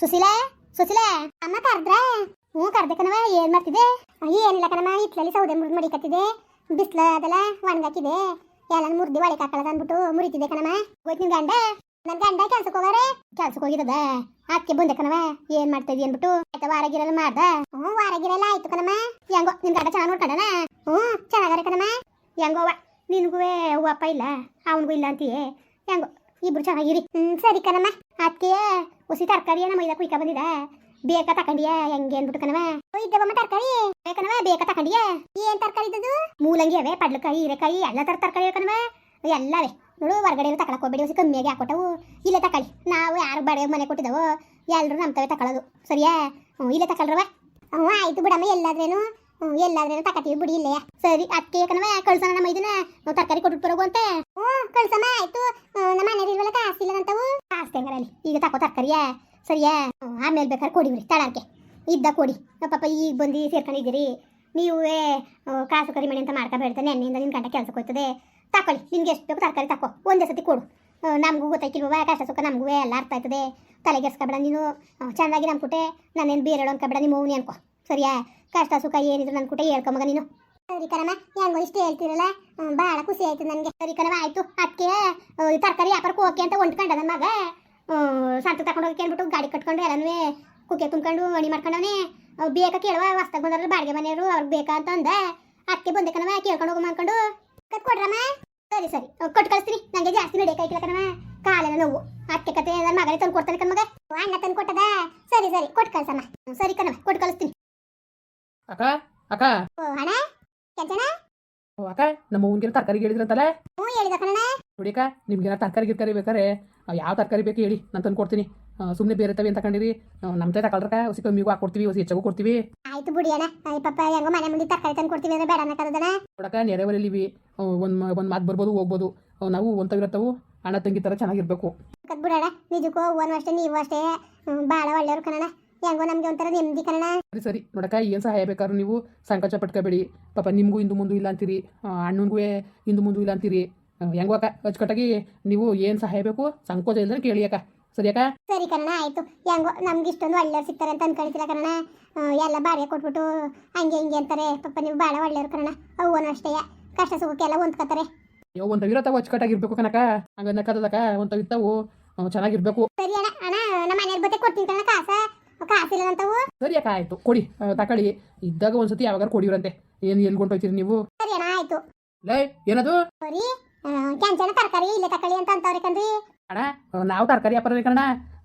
ಸುಶೀಲಾ ಸುಶೀಲಾ. ಅಮ್ಮ ಕರ್ದ್ರ? ಹ್ಞೂ ಕರ್ದೆ ಕಣವ ಏನ್ ಮಾಡ್ತಿದೆ ಏನಿಲ್ಲ ಕಣಮ್ಮ ಇಟ್ಲಲ್ಲಿ ಸೌದೆ ಮುರಿದು ಮಡಿಕತ್ತಿದೆ ಬಿಸ್ಲ ಅದೆಲ್ಲ ಒಣಗಾಕಿದೆ. ಎಲ್ಲ ಮುರ್ದಿ ಒಳಗೆ ಹಾಕಳದ ಅಂದ್ಬಿಟ್ಟು ಮುರಿತಿದೆ ಕಣಮ್ಮ. ಹೋಯ್ತು ನಿನ್ ಗಂಡ? ನನ್ ಗಂಡ ಕೆಲ್ಸಕ್ಕೆ ಹೋಗಾರೆ? ಕೆಲ್ಸಕ್ಕೆ ಹೋಗಿರದ ಅದಕ್ಕೆ ಬಂದೆ ಕಣವ ಏನ್ ಮಾಡ್ತಾ ಇದೀಯ ಅನ್ಬಿಟ್ಟು ಆಯ್ತಾ ವಾರಗಿರಲ್ಲ ಮಾಡ್ದ? ಹ್ಞೂ ವಾರಗಿರಲ್ಲ ಆಯ್ತು ಕಣಮ್ಮ. ಹೆಂಗೋ, ನಿನ್ ಗಂಡ ಚೆನ್ನಾಗಿ ನೋಡ್ಕೊಂಡನ? ಹ್ಞೂ, ಚೆನ್ನಾಗಾರೆ ಕಣಮ್ಮ. ಹೆಂಗೋ ನಿನಗೂ ಹೂವಪ್ಪ ಇಲ್ಲ, ಅವನಿಗೂ ಇಲ್ಲ ಅಂತೀಯೇ? ಹೆಂಗೋ, ಇಬ್ರು ಚೆನ್ನಾಗಿರಿ. ಹ್ಮ್, ಸರಿ ಕಣಮ್ಮ. ಅದಕ್ಕೆ ಹುಸಿ ತರಕಾರಿ ನಮ್ಮ ಮೈದಾ ಕುಯ್ಕ ಬಂದಿದ? ಬೇಕ ತಕೊಂಡಿಯ? ಹೆಂಗೆ ಅಂದ್ಬಿಟ್ಟು ಕಣವ ಇದ್ದವಮ್ಮ ತರಕಾರಿ. ಬೇಕನವ ಬೇಕಾ ತಕೊಂಡಿಯ? ಏನ್ ತರಕಾರಿ ಇದ್ದದು ಮೂಲಂಗಿ ಅವೆ, ಪಡ್ಲಕಾಯಿ, ಹೀರೆಕಾಯಿ, ಎಲ್ಲ ತರ ತರಕಾರಿ ಕಣವ ಎಲ್ಲವೇ ನೋಡು ಹೊರಗಡೆ ತಕೊಳಕ್ ಹೋಗ್ಬೇಡಿ, ಒಸಿ ಕಮ್ಮಿಯಾಗಿ ಹಾಕೊಟ್ಟವು. ಇಲ್ಲೇ ತಕೊಳ್ಳಿ. ನಾವು ಯಾರು ಬಡ ಮನೆ ಕೊಟ್ಟಿದ್ದವೋ ಎಲ್ಲರೂ ನಮ್ಮ ತವೆ ತಕೊಳ್ಳೋದು. ಸರಿಯಾ? ಹ್ಞೂ, ಇಲ್ಲೇ ತಕೊಳ್ರವ ಹ್ಞೂ, ಆಯ್ತು ಬಿಡಮ್ಮ, ಎಲ್ಲಾದ್ರೇನು. ಹ್ಞೂ ಎಲ್ಲಾದ್ರೂ ತಕತೀವಿ ಬಿಡಿ ಇಲ್ಲೇ. ಸರಿ ಅದಕ್ಕೆ ಯಾಕಂದ್ರೆ ಕಳ್ಸೋಣ ನಮ್ಮ ಇದನ್ನ. ತರಕಾರಿ ಕೊಟ್ಟು ಬರೋಗು ಅಂತೆ. ಹ್ಞೂ, ಕಳ್ಸಮ್ಮ, ಆಯ್ತು. ನಮ್ಮ ಮನೆಯಲ್ಲಿ ಇಲ್ವಲ್ಲ ಇಲ್ಲ ಅಂತವು. ಕಾಸು ಅಲ್ಲಿ. ಈಗ ತಕೋ ತರಕಾರಿಯಾ. ಸರಿಯಾ? ಆಮೇಲೆ ಬೇಕಾದ್ರೆ ಕೊಡಿವ್ರಿ ತಡಕ್ಕೆ ಇದ್ದ ಕೊಡಿ. ಪಾಪ ಈಗ ಬಂದು ಸೇರ್ಕೊಂಡಿದ್ದೀರಿ. ನೀವೇ ಕಾಸು ಕರಿಮಣಿ ಅಂತ ಮಾಡ್ಕೋಬೇಡ್ತಾ ನೆನ್ನೆಯಿಂದ ನಿನ್ನ ಗಂಟೆ ಕೆಲಸಕ್ಕೆ ಹೋಗ್ತದೆ ತಕೊಳ್ಳಿ ನಿಮ್ಗೆ ಎಷ್ಟು ಬೇಕು ತರಕಾರಿ ತಕೋ. ಒಂದೇ ಸತಿ ಕೊಡು. ನಮಗೂ ಗೊತ್ತಾಯ್ತಿಲ್ವ ಕಷ್ಟ ಸುಖ ನಮಗೂ ಎಲ್ಲ ಅರ್ಥ ಆಯ್ತದೆ. ತಲೆಗೆಸ್ಕೊಬೇಡ ನೀನು. ಚೆನ್ನಾಗಿ ನಮ್ಮ ಕುಟೆ ನಾನೇನು ಬೇರೆ ಅನ್ಕೊಬೇಡ, ನಿಮ್ಮ ಮೌನಿ ಅನ್ಕೋ. ಸರಿಯಾ? ಕಷ್ಟ ಸುಖ ಏನಿದ್ರು ನನ್ನ ಕುಟೆ ಹೇಳ್ಕೊಂಬಗ ನೀನು. ಸರಿ ಕಣಮ್ಮ, ಹೆಂಗೋ ಇಷ್ಟು ಹೇಳ್ತಿರಲ್ಲ? ಭಾಳ ಖುಷಿ ಆಯ್ತು ನನಗೆ. ಸರಿ ಕಣಮ್ಮ, ಆಯ್ತು. ಅದಕ್ಕೆ ತರಕಾರಿ ವ್ಯಾಪಾರಕ್ಕೆ ಹೋಗಿ ಅಂತ ಹೊಂಟ್ಕೊಂಡ ನನ್ನ ಮಗ. ಸಂತ ತಗೊಂಡು ಹೋಗಿ ಕೇಳ್ಬಿಟ್ಟು ಗಾಡಿ ಕಟ್ಕೊಂಡು ಎಲ್ಲನೂ ಕುಕ್ಕೆ ತುಂಬ್ಕೊಂಡು ಅಣಿ ಮಾಡ್ಕೊಂಡವನೇ. ಬೇಕಾ ಕೇಳುವ? ವಸ್ತಾಗ ಬಂದ್ರಲ್ಲ ಬಾಡಿಗೆ ಮನೆಯವರು, ಅವ್ರಿಗೆ ಬೇಕಾ ಅಂತ ಅಂದ. ಅದಕ್ಕೆ ಬಂದೆ ಕಣವ ಕೇಳ್ಕೊಂಡು ಹೋಗಿ ಮಾಡ್ಕೊಂಡು. ಕತ್ ಕೊಡ್ರಮ್ಮ? ಸರಿ ಸರಿ. ಕೊಟ್ಟು ಕಳಿಸ್ತೀನಿ. ನನಗೆ ಜಾಸ್ತಿ ನಡೆಯಕ್ಕಾಗಿಲ್ಲ ಕಣವ ಕಾಲೆಲ್ಲ ನೋವು. ಅಕ್ಕೆ ಕತೆ ನನ್ನ ಮಗನೇ ತಂದು ಕೊಡ್ತಾನೆ ಕಣ್ಮಗ ಅಣ್ಣ ತಂದು ಕೊಟ್ಟದ ಸರಿ ಸರಿ. ಕೊಟ್ಟು ಕಳ್ಸಮ್ಮ. ಸರಿ ಕಣವ ಕೊಟ್ಟು ಕಳಿಸ್ತೀನಿ. ಅಕ್ಕ ಅಕ್ಕ. ಓ ಹಣ ಓ ಅಕ್ಕ ನಮ್ಮ ತರಕಾರಿ ಹೇಳಿದ್ರಂತಲ್ಲ? ಹ್ಞೂ ಹೇಳಿದ ಕಣಣ್ಣ. ಅಕ್ಕ ನಿಮ್ಗೇನ ತರಕಾರಿ ಗಿರ್ಕಾರಿ ಬೇಕಾರೆ ಯಾವ ತರಕಾರಿ ಬೇಕು ಹೇಳಿ ನಾನು ತಂದು ಕೊಡ್ತೀನಿ. ಸುಮ್ಮನೆ ಬೇರೆ ತವೆ ಅಂತ ಕಂಡಿರಿ. ನಮ್ಮ ತೈ ತಗೊಳ್ರಕ್ಕ ಹೊಸಿ ಕಮ್ಮಿಗೂ ಹಾಕೊಡ್ತೀವಿ ಹೊಸಿ ಹೆಚ್ಚಾಗೂ ಕೊಡ್ತೀವಿ. ಆಯ್ತು ಬಿಡಿ ಅಣ್ಣ ಅಯ್ಯ ಪಾಪ ಹೆಂಗೋ ಮನೆ ಮುಂದೆ ತರಕಾರಿ ತಂದು ಕೊಡ್ತೀವಿ ಅಂದ್ರೆ ಬೇಡ ಅನ್ನಕ್ಕದನ ನೋಡಕ್ಕ ನೆರೆವರಲ್ಲಿವಿ ಒಂದು ಒಂದು ಮಾತು ಬರ್ಬೋದು ಹೋಗ್ಬೋದು. ನಾವು ಒಂತವಿರತ್ತವು ಅಣ್ಣ ತಂಗಿ ತರ ಚೆನ್ನಾಗಿರ್ಬೇಕು. ಕತ್ ಬಿಡೋಣ ನಿಜಕ್ಕೂ ಹೂವನು ಅಷ್ಟೇ ನೀವು ಅಷ್ಟೇ. ಬಹಳ ಭಾಳ ಒಳ್ಳೆಯವ್ರು ಕಣಣ ಹೆಂಗೋ ನಮಗೆ ಒಂಥರ ನೆಮ್ಮದಿ ಕಣ್ಣ ಸರಿ ಸರಿ. ನೋಡಕ್ಕ ಏನು ಸಹಾಯ ಬೇಕಾದ್ರೂ ನೀವು ಸಂಕೋಚ ಪಟ್ಕೋಬೇಡಿ. ಪಾಪ ನಿಮಗೂ ಇಂದು ಮುಂದೆ ಇಲ್ಲ ಅಂತೀರಿ. ಅಣ್ಣನಿಗೂ ಇಂದು ಮುಂದೆ ಇಲ್ಲ ಅಂತೀರಿ. ಹೆಂಗೋ ಅಕ್ಕ ಅಚ್ಚುಕಟ್ಟಾಗಿ ನೀವು ಏನು ಸಹಾಯ ಬೇಕು ಸಂಕೋಚ ಇಲ್ದ್ರೆ ಕೇಳಿ ಅಕ್ಕ. ಸರಿ ಅಕ್ಕ? ಸರಿ ಕಣ್ಣ ಆಯ್ತು. ಹೆಂಗೋ ನಮ್ಗೆ ಇಷ್ಟೊಂದು ಒಳ್ಳೆಯವ್ರು ಸಿಗ್ತಾರೆ ಅಂತ ಅನ್ಕೊಳ್ತೀರ ಕಣ್ಣ ಎಲ್ಲ ಬಾಡಿಗೆ ಕೊಟ್ಬಿಟ್ಟು ಹಂಗೆ ಹಿಂಗೆ ಅಂತಾರೆ. ಪಾಪ ನೀವು ಭಾಳ ಒಳ್ಳೆಯವ್ರು ಕಣ್ಣ ಹೂವನು ಅಷ್ಟೇ. ಕಷ್ಟ ಸುಖಕ್ಕೆಲ್ಲ ಹೊಂದ್ಕೋತಾರೆ. ಯಾವ ಒಂದು ಇರ್ಬೇಕು ಅಚ್ಚುಕಟ್ಟಾಗಿರ್ಬೇಕು ಕನಕ ಹಂಗನ್ನಕ್ಕದಕ್ಕ ಆ, ಚೆನ್ನಾಗಿರ್ಬೇಕು. ಸರಿ ಅಣ್ಣ ಅಣ್ಣ ನಮ್ಮ ಮನೆಯಲ್ಲಿ ಬತ್ತೆ ಕೊಡ್ತೀನಿ ಕಣ ಕಾಸ. ಕಾಸಿಲ್ಲ ಅಂತವು ಸರಿ ಅಕ್ಕ ಆಯ್ತು. ಕೊಡಿ. ಆ, ತಕೊಳ್ಳಿ ಇದ್ದಾಗ ಒಂದ್ಸತಿ ಯಾವಾಗ ಕೊಡಿವ್ರಂತೆ ಏನ್ ಎಲ್ಲಿ ಹೊಂಟೋಯ್ತೀರಿ ನೀವು? ಸರಿ ಅಣ್ಣ ಆಯ್ತು. ಲೈ ಏನದು? ಸರಿ ಕೆಂಚನ ತರಕಾರಿ ಇಲ್ಲೇ ತಕೊಳ್ಳಿ ಅಂತ ಅಂತವ್ರಿ ಕಣ್ರಿ. ಅಣ್ಣ ನಾವು ತರಕಾರಿ ವ್ಯಾಪಾರ ಕಣ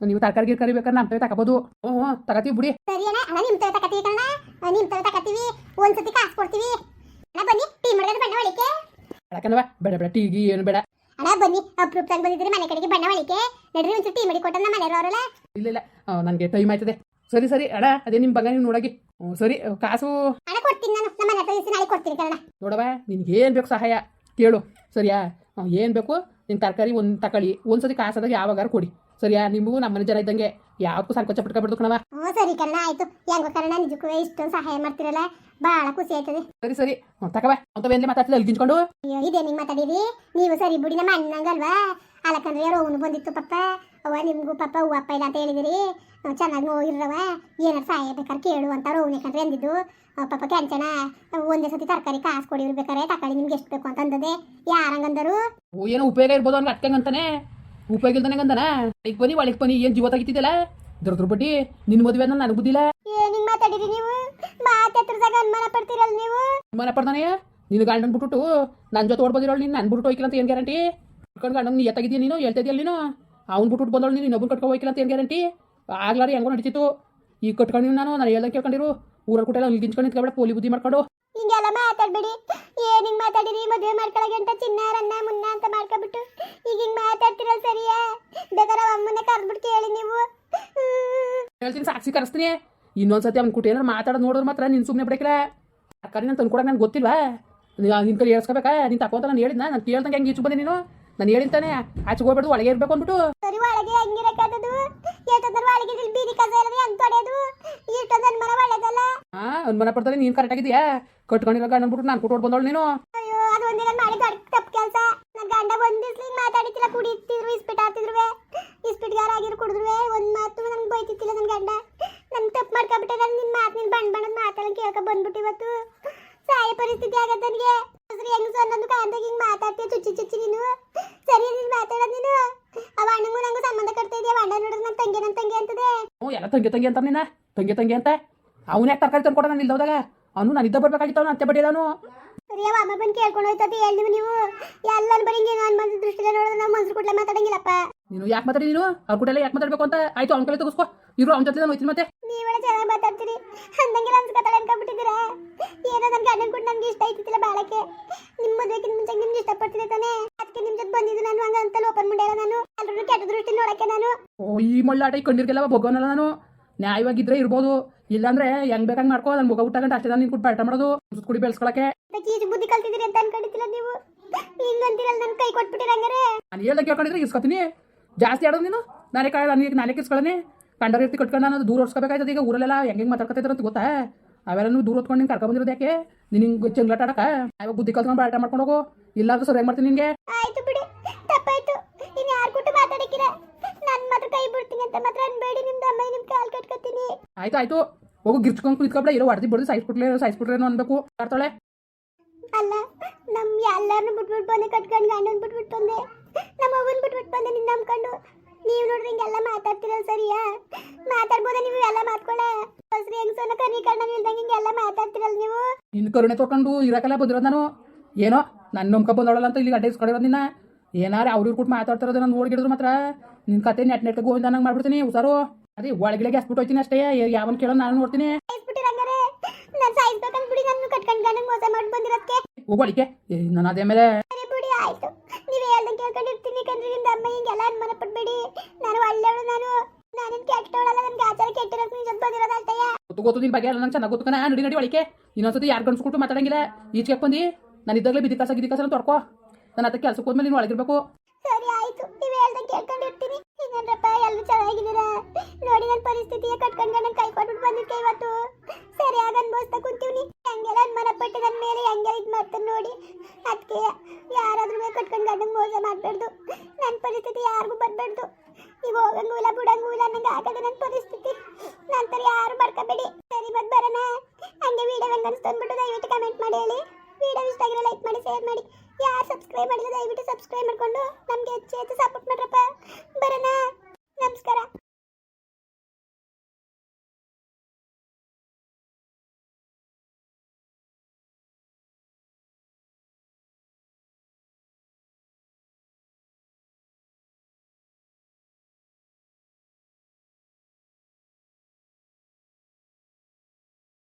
ನೀವು ತರಕಾರಿ ಗಿರ್ಕಾರಿ ಬೇಕಾದ್ರೆ ನಮ್ಮ ತವೆ ತಗೋಬೋದು. ಹ್ಞೂ ಹ್ಞೂ ತಗೋತೀವಿ ಬಿಡಿ. ಸರಿ ಅಣ್ಣ ಅಣ್ಣ ನಿಮ್ ತರ ತಕತೀವಿ ಕಣ್ಣ. ನಿಮ್ ತರ ತಕತೀವಿ ಒಂದ್ಸತಿ ಕಾಸು ಕೊಡ್ತೀವಿ. ಅಣ್ಣ ಬನ್ನಿ ಟೀ ಮಾಡಿದ್ರೆ ಬಣ್ಣ ಹೊಳಿಕೆ ಯಾಕಂದವ ಬೇಡ ಬೇಡ ಟೀಗಿ ಏನು ಬೇಡ. ಅಣ್ಣ ಬನ್ನಿ. ಅಪ್ರೂಪ್ದಾಗ ಬಂದಿದ್ರೆ ಮನೆ ಕಡೆಗೆ ಬಣ್ಣ ಹೊಳಿಕೆ ನಡ್ರಿ ಒಂದ್ಸತಿ ಟೀ ಮಾಡಿ ಕೊಟ್ಟ ಮನೆ ಅವರಲ್ಲ? ಇಲ್ಲ ಇಲ್ಲ. ನನಗೆ ಟೈಮ್ ಆಯ್ತದೆ. ಸರಿ ಸರಿ. ಅಣ್ಣ ಅದೇ ನಿಮ್ಮ ಬಂಗ ನೀವು ನೋಡಾಗಿ ಸರಿ ಕಾಸು. ಅಣ್ಣ ಕೊಡ್ತೀನಿ ನಾನು. ನಮ್ಮ ಮನೆ ಹತ್ರ ನಾಳೆ ಕೊಡ್ತೀನಿ ಕಣ ನೋಡವ ನಿನ್ಗೆ ಏನು ಬೇಕು ಸಹಾಯ? ಕೇಳು. ಸರಿಯಾ? ಏನು ಬೇಕು? ನಿನ್ನ ತರಕಾರಿ ಒಂದು ತಗೊಳ್ಳಿ ಒಂದ್ಸತಿ ಕಾಸಾದಾಗ ಯಾವಾಗಾರು ಕೊಡಿ. ಸರಿಯಾ ನಿಮಗೂ ನಮ್ಮ ಜನ ಇದ್ದಂಗೆ. ಯಾವಕ್ಕೂ ಸಂಕೋಚ ಪಟ್ಕೊಬಿಡ್ದು ಕಣವ ಓ ಸರಿ ಕಣ್ಣ ಆಯ್ತು. ಹೆಂಗೋ ಕಣ ನಿಜಕ್ಕೂ ಇಷ್ಟೊಂದು ಸಹಾಯ ಮಾಡ್ತಿರಲ್ಲ? ಬಹಳ ಖುಷಿ ಆಯ್ತದೆ. ಸರಿ ಸರಿ. ತಕವ ಅಂತ ಬೇಂದ್ರೆ ಮಾತಾಡ್ತಿಲ್ಲ ಅಲ್ಲಿ ಗಿಂಚ್ಕೊಂಡು ಅಯ್ಯೋ ಇದೇ ನಿಂಗೆ ಮಾತಾಡಿರಿ ನೀವು ಸರಿ ಬಿಡಿ ನಮ್ಮ ಅಣ್ಣಂಗಲ್ವಾ? ಅಲಕಂದ್ರೆ ಯಾರೋ ಅವನು ಬಂದಿತ್ತು ಪಪ್ಪ ಅವ್ವ ನಿಮಗೂ ಪಪ್ಪ ಹೂ ಅಪ್ಪ ಇಲ್ಲ ಅಂತ ಹೇಳಿದಿರಿ. ಚೆನ್ನಾಗಿ ಇರವ ಏನಾರು ಸಹಾಯ ಬೇಕಾದ್ರೆ ಕೇಳು ಅಂತ ರೋವನೆ ಕಂಡ್ರೆ ಅಂದಿದ್ದು ಪಪ್ಪ ಪಾಪ ಕೆಂಚನ ಒಂದೇ ಸತಿ ತರಕಾರಿ ಕಾಸು ಕೊಡಿ ಬೇಕಾರೆ ತಕೊಳ್ಳಿ ನಿಮ್ಗೆ ಎಷ್ಟು ಬೇಕು ಅಂತ ಅಂದದೆ ಯಾರಂಗಂದರು? ಏನೋ ಉಪಯೋಗ ಇರ್ಬೋದು ಅವ್ನಿಗೆ ಅಟ್ಕಂಗಂತಾನೆ ಉಪಯೋಗ ಇಲ್ದಾನೆ ಅಂದನ ಈಗ ಬನ್ನಿ ಒಳಗೆ ಬನ್ನಿ ಏನು ಜೀವ ತೆಗಿತಿದ್ದಲ್ಲ ದೊಡ್ಡ ಬಡ್ಡಿ ನಿನ್ನ ಮದುವೆ ಅಂದ್ರೆ ನನಗೆ ಬುದ್ಧಿಲ್ಲ? ಏನಿಂಗ್ ಮಾತಾಡಿರಿ ನೀವು? ಮಾತಾಡ್ತಿರ್ದಾಗ ಅನುಮಾನ ಪಡ್ತೀರಲ್ಲ ನೀವು? ಅನುಮಾನ ಪಡ್ದಾನೆ ನಿನ್ನ ಗಂಡನ್ ಬಿಟ್ಬಿಟ್ಟು ನನ್ನ ಜೊತೆ ಓಡ್ಬೋದಿರೋಳು ನೀನು ನನ್ ಬಿಟ್ಟು ಹೋಯ್ಕಿಲ್ಲ ಅಂತ ಏನು ಗ್ಯಾರಂಟಿ? ಕಟ್ಕೊಂಡು ಗಂಡನ್ ನೀ ಎತ್ತಾಗಿದ್ದೀಯ ನೀನು? ಹೇಳ್ತಾ ಇದೆಯಲ್ಲ ನೀನು? ಅವ್ನು ಬಿಟ್ಬಿಟ್ಟು ಬಂದವಳು ನೀನು ಇನ್ನೊಬ್ಬನ ಕಟ್ಕೊಂಡು ಹೋಯ್ಕಿಲ್ಲ ಅಂತ ಏನು ಗ್ಯಾರಂಟಿ? ಆಗ್ಲಾರಿ ಹೆಂಗೋ ನಡೀತಿತ್ತು. ಈಗ ಕಟ್ಕೊಂಡಿನಿ ನಾನು ನಾನು ಹೇಳ್ದಂಗೆ ಕೇಳ್ಕೊಂಡಿರು. ಊರಲ್ಲಿ ಕೊಟ್ಟೆಲ್ಲ ಇಲ್ಲಿ ಗಿಂಚ್ಕೊಂಡು ನಿಂತ್ಕೊಬೇಡ ಪೋಲಿ ಬುದ್ಧಿ ಮಾಡ್ಕೊಂಡು. ಹಿಂಗೆಲ್ಲ ಏನ್ ಏನಿಂಗ್ ಮಾತಾಡಿರಿ ಮದುವೆ ಮಾಡ್ಕೊಳಗೆ ಅಂತ ಚಿನ್ನಾರನ್ನ ಮುನ್ನ ಅಂತ ಮಾಡ್ಕೊಬಿಟ್ಟು ಈಗ ಹಿಂಗ್ ಮಾತಾಡ್ತಿರಲ್ಲ ಸರಿಯಾ? ಬೇಕಾದ್ರೆ ಅಮ್ಮನ ಕರ್ದ್ಬಿಟ್ಟು ಕೇಳಿ ನೀವು. ಹೇಳ್ತೀನಿ ಸಾಕ್ಷಿ ಕರೆಸ್ತೀನಿ. ಇನ್ನೊಂದ್ಸತಿ ಅವ್ನ ಕುಟ್ಟಿ ಏನಾರು ಮಾತಾಡೋದು ನೋಡಿದ್ರೆ ಮಾತ್ರ ನೀನು ಸುಮ್ಮನೆ ಬಿಡಕಿಲ್ಲ ತರಕಾರಿ ನಾನು ತಂದ್ಕೊಡಕ್ಕೆ ನನಗೆ ಗೊತ್ತಿಲ್ವಾ? ನಿನ್ ಕೈ ಹೇಳ್ಸ್ಕೋಬೇಕಾ ನೀನು ತಗೋತ ನಾನು ಹೇಳಿದ್ನ? ನಾನು ಕೇಳ್ದಂಗೆ ಹೆಂಗೆ ಈಚು ಬಂದೆ ನೀನು? ನಾನು ಹೇಳಿರ್ತಾನೆ ಆಚೆ ಹೋಗ್ಬೇಡ್ದು ಒಳಗೆ ಇರ್ಬೇಕು ಅಂದ್ಬಿಟ್ಟು. ಸರಿ ಒಳಗೆ ಹೆಂಗೆ ಎಷ್ಟೊತ್ತರ ಒಳಗೆ ಬೀದಿ ಕಸ ಎಲ್ಲ ಅಂತ ತೊಡೆಯೋದು ಇಷ್ಟೊಂದು ಅನುಮಾನ ಒಳ್ಳೇದಲ್ಲ ಅವ್ನು ಮನ ಪಡ್ತಾರೆ ನೀನು ಕರೆಕ್ಟ್ ಆಗಿದ್ಯಾ ಕಟ್ಕೊಂಡಿರೋ ಗಂಡನ ಬಿಟ್ಟು ನಾನು ಕೊಟ್ಟು ಬಂದವಳು ನೀನು. ಅಯ್ಯೋ ಅದು ಒಂದಿನ ಮಾಡಿದ ತಪ್ಪು ಕೆಲಸ. ನನ್ನ ಗಂಡ ಒಂದ್ ದಿವಸ ಮಾತಾಡಿತಿಲ್ಲ ಕುಡಿತಿದ್ರು ಇಸ್ಪಿಟ್ ಹಾಕ್ತಿದ್ರು. ಇಸ್ಪಿಟ್ಗಾರ ಆಗಿರು ಕುಡಿದ್ರು. ಒಂದ್ ಮಾತು ನಂಗೆ ಬೈತಿತ್ತಿಲ್ಲ ನನ್ನ ಗಂಡ. ನನ್ ತಪ್ಪು ಮಾಡ್ಕೊಂಡ್ಬಿಟ್ಟೆ ನಿಮ್ಮ ಮಾತು ನಿನ್ನ ಬಣ್ಣ ಬಣ್ಣದ ಮಾತಾಡೋದು ಕೇಳ್ಕೊ ಬಂದ್ಬಿಟ್ಟು ಇವತ್ತು. ಸಾಯ ಪರಿಸ್ಥಿತಿ ಆಗತ್ತೆ ನನಗೆ. ಹೆಂಗಸು ಅನ್ನೋದು ಹಿಂಗೆ ಮಾತಾಡ್ತೀಯ ಚುಚ್ಚಿ ಚುಚ್ಚಿ ನೀನು. ಸರಿ ನೀನು ನೀನು. ನಂಗೂ ಸಂಬಂಧ ಕಟ್ತಾ ಇದೆಯಾ ಅಣ್ಣ ತಂಗಿ ತಂಗಿ ಅಂತದೆ. ಹ್ಞೂ ತಂಗಿ ತಂಗಿ ಅಂತಾರೆ ನಿನ್ನ ತಂಗಿ ತಂಗಿ ಅಂತ. ಅವನ ಯಾಕೆ ತರಕಾರಿ ತಂದು ಕೊಡ ನಾನು ಇಲ್ದೋದಾಗ ಅವನು ನಾನು ಇದ್ದ ಬರ್ಬೇಕಾಗಿತ್ತು ಅವನು ಅತ್ತೆ ಬಟ್ಟಿದಾನು ಸರಿ ಅಮ್ಮ ಬಂದು ಕೇಳ್ಕೊಂಡು ಹೋಯ್ತದೆ ಎಲ್ಲಿ ನೀವು? ಎಲ್ಲರೂ ಬರೀ ನಾನು ಮನಸ್ಸು ದೃಷ್ಟಿಗೆ ನೋಡಿದ್ರೆ ನಾವು ಮನಸ್ಸು ಕೊಟ್ಲೆ ಮಾತಾಡಂಗಿಲ್ಲಪ್ಪ. ನೀನು ಯಾಕೆ ಮಾತಾಡಿ ನೀನು? ಅವ್ರ ಕೂಡ ಯಾಕೆ ಮಾತಾಡ್ಬೇಕು ಅಂತ? ಆಯ್ತು ಅವ್ನ ಕಡೆ ತಗೋಸ್ಕೋ. ಇರು ಅವ್ನ ಜೊತೆ ನಾನು ಹೋಯ್ತೀನಿ ಮತ್ತೆ. ನೀವೆಲ್ಲ ಚೆನ್ನಾಗಿ ಮಾತಾಡ್ತೀರಿ. ಅಂದಂಗೆಲ್ಲ ಅನ್ಸ್ಕೊತಾಳೆ ಅನ್ಕೊಂಡ್ಬಿಟ್ಟಿದ್ದೀರಾ ಏನೋ ನನ್ನ ಗಂಡನ ಕೂಡ ನನಗೆ ಇಷ್ಟ ಆಯ್ತಿತ್ತಿಲ್ಲ ಬಾಳಕ್ಕೆ. ನಿಮ್ಮ ಮದುವೆಗಿಂತ ಮುಂಚೆ ನಿಮ್ಗೆ ಇಷ್ಟಪಡ್ತಿದ್ದೆ ತಾನೇ. ಅದಕ್ಕೆ ನಿಮ್ ಜೊತೆ ಬಂದಿದ್ದು ನಾನು ಹಂಗ ಅಂತಲ್ಲ ಓಪನ್ ಮಾಡ್ಯಾರ ನಾನು. ಎಲ್ಲರೂ ಕೆಟ್ಟ ದೃಷ್ಟಿ ನೋಡಕ್ಕೆ ನಾನು. ಓ ಈ ಮಳ್ಳಾಟ ಈ ಕಂಡಿರ್ಗೆಲ್ಲ ಬಗ್ಗೋನಲ್ಲ ನಾನು. ನ್ಯಾಯವಾಗಿದ್ರೆ ಇರ್ಬೋದು. ಇಲ್ಲಾಂದ್ರೆ ಹೆಂಗ್ ಬೇಕಂಗ್ ಮಾಡ್ಕೋ ನನ್ನ ಮುಗ ಊಟಗಂಟ ಅಷ್ಟೇ ನೀನ್ ಕುಟ್ ಬಾಟ ಮಾಡೋದು. ಕುಡಿ ಬೆಳೆಸ್ಕೊಳಕ್ಕೆ. ಈಜು ಬುದ್ಧಿ ಕಲ್ತಿದ್ದೀರಿ ಅಂತ ಅನ್ಕೊಂಡಿದ್ದಿಲ್ಲ ನೀವು? ಹಿಂಗಂತೀರಲ್ಲ ನನ್ನ ಕೈ ಕೊಟ್ಬಿಟ್ಟಿರ ಹಂಗಾರೆ. ನಾನು ಹೇಳ್ದಾಗ ಕೇಳ್ಕೊಂಡಿದ್ರೆ ಇಸ್ಕೊತೀನಿ. ಜಾಸ್ತಿ ಆಡೋದು ನೀನು? ನಾನೇ ಕಾಳ ನನಗೆ ನಾನೇ ಕಿಸ್ಕೊಳ್ಳಿ ಕಂಡರ್ ಇರ್ತಿ ಕಟ್ಕೊಂಡು ನಾನು ದೂರ ಓಡಿಸ್ಕೋಬೇಕಾಯ್ತದ ಈಗ ಊರಲ್ಲೆಲ್ಲ ಹೆಂಗೆ ಮಾತಾಡ್ಕೊತಿದ್ರು ಅಂತ ಗೊತ್ತಾ? ಅವೆಲ್ಲ ದೂರ ಹೊತ್ಕೊಂಡು ನಿಂಗೆ ಕರ್ಕೊಂಬಂದಿರೋದು ಯಾಕೆ? ನೀನು ಹಿಂಗೆ ಚೆಂಗ್ಲಾಟ ಆಡಕ ಅವಾಗ ಬುದ್ಧಿ ಕಲ್ತ್ಕೊಂಡು ಬಾಟ ಮಾಡ್ಕೊಂಡು ಹೋಗು. ಇಲ್ಲಾಂದ್ರೆ ಸರಿಯಾಗಿ ಮಾಡ್ತೀನಿ ನಿಂಗೆ ಆಯ್ತು ಬಿಡಿ ತಪ್ಪಾಯ್ತು. ಇನ್ನು ಯಾರು ಕೊಟ್ಟು ಮಾತಾಡಕ್ಕಿರ ಮಾತ್ರ ಕೈ ಬಿಡ್ತೀನಿ ಅಂತ ಮಾತ್ರ ಅನ್ಬೇಡಿ ನಿಮ್ದು ಅಮ್ಮ ನಿಮ್ ಕಾಲ್ ಕಟ್ಕೊತೀನಿ. ಆಯ್ತು ಆಯ್ತು. ಹೋಗು ಗಿರ್ಚ್ಕೊಂಡು ಕುತ್ಕೊಬ್ಲ ಇರೋ ಹೊಡೆದಿ ಬಡ್ದು ಸೈಸ್ ಸಾಯಿಸ್ಬಿಟ್ರೇನೋ ಅನ್ಬೇಕು. ಬರ್ತಾಳೆ. ಅಲ್ಲ ನಮ್ ಎಲ್ಲಾರನ್ನು ಬಿಟ್ಬಿಟ್ಟು ಬಂದೆ ಕಟ್ಕೊಂಡು ಗಂಡನ್ ಬಿಟ್ಬಿಟ್ಟು ಬಂದೆ. ನಮ್ಮ ಅವ್ವನ್ ಬಿಟ್ಬಿಟ್ಟು ಬಂದೆ ನಿನ್ನ ನಂಬ್ಕೊಂಡು ನೀವು ನೋಡ್ರಿ ಹಿಂಗೆಲ್ಲ ಮಾತಾಡ್ತಿರಲ್ಲ ಸರಿಯಾ? ಮಾತಾಡ್ಬೋದ ನೀವು ಎಲ್ಲ ಮಾತ್ಕೊಳ್ಳೆ ಹೊಸ್ರಿ ಹೆಂಗ್ಸನ್ನ ಕಣ್ಣ ನಿಲ್ದಂಗೆ ಹಿಂಗೆಲ್ಲ ಮಾತಾಡ್ತಿರಲ್ಲ ನೀವು? ನಿನ್ನ ಕರುಣೆ ತೊಕೊಂಡು ಇರಕಲ್ಲ ಬಂದಿರೋದು ನಾನು. ಏನೋ ನನ್ನ ನಂಬ್ಕೊ ಬಂದೋಳಲ್ಲ ಅಂತ ಇಲ್ಲಿ ಗಂಟೆ ಇಸ್ಕೊಂಡಿರೋದು ನಿನ್ನ. ಏನಾರ ಅವ್ರ ಇವ್ರು ಕೊಟ್ಟು ಮಾತಾಡ್ತಿರೋದು ನಾನು ನೋಡ್ಗಿಡಿದ್ರು ಮಾತ್ರ. ನಿನ್ ಕತೆ ನೆಟ್ ನೆಟ್ ಗೋವಿಂದ ನಂಗೆ ಮಾಡ್ಬಿಡ್ತೀನಿ ಉಸಾರು ಅದೇ ಒಳಗಿಳಿಗೆ ಹಸ್ಬಿಟ್ಟು ಹೋಯ್ತೀನಿ ಅಷ್ಟೇ ಯಾವನ್ ಕೇಳೋ ನಾನು ನೋಡ್ತೀನಿ. ಹೋಗೋಳಿಕೆ ನಾನು ಅದೇ ಮೇಲೆ. ಸರಿ ಬಿಡಿ ಆಯ್ತು. ನೀವು ಹೇಳ್ದಂಗೆ ಕೇಳ್ಕೊಂಡಿರ್ತೀನಿ ಕಂಡ್ರಿ ನಿಮ್ದು ಅಮ್ಮ ಹಿಂಗೆಲ್ಲ ಅನುಮಾನ ಪಡ್ಬೇಡಿ ನಾನು ಒಳ್ಳೆಯವಳು ನಾನು. ನಾನೇನು ಕೆಟ್ಟವಳಲ್ಲ ನನಗೆ ಆಚಾರ ಕೆಟ್ಟಿರೋದು ನಿನ್ ಬಂದಿರೋದು ಅಷ್ಟೇ. ಗೊತ್ತು ಬಗ್ಗೆ ಎಲ್ಲ ನಂಗೆ ಚೆನ್ನಾಗಿ ಗೊತ್ತು ನಡಿ ನಡಿ ಒಳಿಕೆ ಇನ್ನೊಂದ್ಸತಿ ಯಾರು ಗಂಡ್ಸ್ಕೊಟ್ಟು ಮಾತಾಡಂಗಿಲ್ಲ. ಈಚೆಗೆ ಬಂದು. ನಾನು ಇದ್ದಾಗಲೇ ಬಿದ್ದಿ ಕಸ ಗಿದ್ದಿ ಕಸ ತೊಡ್ಕೋ. ನಾನು ಅದಕ್ಕೆ ಕೆಲಸಕ್ಕೆ ಹೋದ್ಮೇಲೆ ನೀನು ಒಳಗಿರ್ಬೇಕು. ಸರಿ ಆಯ್ತು, ನೀವು ಹೇಳ್ದಂಗೆ ಕೇಳ್ಕೊಂಡಿರ್ತೀನಿ. ಇನ್ನೇನ್ರಪ್ಪ ಎಲ್ಲರೂ ಚೆನ್ನಾಗಿದ್ದೀರಾ? ನೋಡಿ ನನ್ನ ಪರಿಸ್ಥಿತಿಯ ಕಟ್ಕೊಂಡು ನನ್ನ ಕೈ ಕೊಟ್ಬಿಟ್ಟು ಬಂದಿದ್ದೆ ಇವತ್ತು. ಸರಿಯಾಗಿ ಅನ್ಭವಿಸ್ತಾ ಕುಂತೀವಿ ಹೆಂಗೆಲ್ಲ ಮನ ಪಟ್ಟು ನನ್ನ ಮೇಲೆ ಹಂಗೆಲ್ಲ ಇದು ಮಾಡ್ತಾರೆ ನೋಡಿ. ಅದಕ್ಕೆ ಯಾರಾದ್ರೂ ಕಟ್ಕೊಂಡು ಗಂಡಂಗೆ ಮೋಸ ಮಾಡಬಾರ್ದು ನನ್ನ ಪರಿಸ್ಥಿತಿ ಯಾರಿಗೂ ಬರಬಾರ್ದು ಈಗ ಹೋಗಂಗೂ ಇಲ್ಲ, ಬಿಡಂಗೂ ಇಲ್ಲ, ನಂಗೆ ಆಗದೆ ನನ್ನ ಪರಿಸ್ಥಿತಿ. ನಂತರ ಯಾರು ಮಾಡ್ಕೋಬೇಡಿ. ಸರಿ ಮತ್ತೆ ಬರೋಣ. ಹಂಗೆ ವಿಡಿಯೋ ಹೆಂಗೆ ಅನಿಸ್ತು ಅಂದ್ಬಿಟ್ಟು ದಯವಿಟ್ಟು ಕಮೆಂಟ್ ಮಾಡಿ ಹೇಳಿ. ವಿಡಿಯೋ ಇಷ್ಟ ಆಗಿರೋ ಲೈಕ್ ಮಾಡಿ ಶೇರ್ ಮಾಡಿ. ಯಾರು ಸಬ್ಸ್ಕ್ರೈಬ್ ಮಾಡಿಲ್ಲ ದಯವಿಟ್ಟು ಸಬ್ಸ್ಕ್ರೈಬ್ ಮಾಡಿಕೊಂಡು. ನಮಗೆ ಹೆಚ್ಚು ಹೆಚ್ಚು ಸಪೋರ್ಟ್ ಮಾಡ್ರಪ್ಪ. ಬರೋಣ. ನಮಸ್ಕಾರ.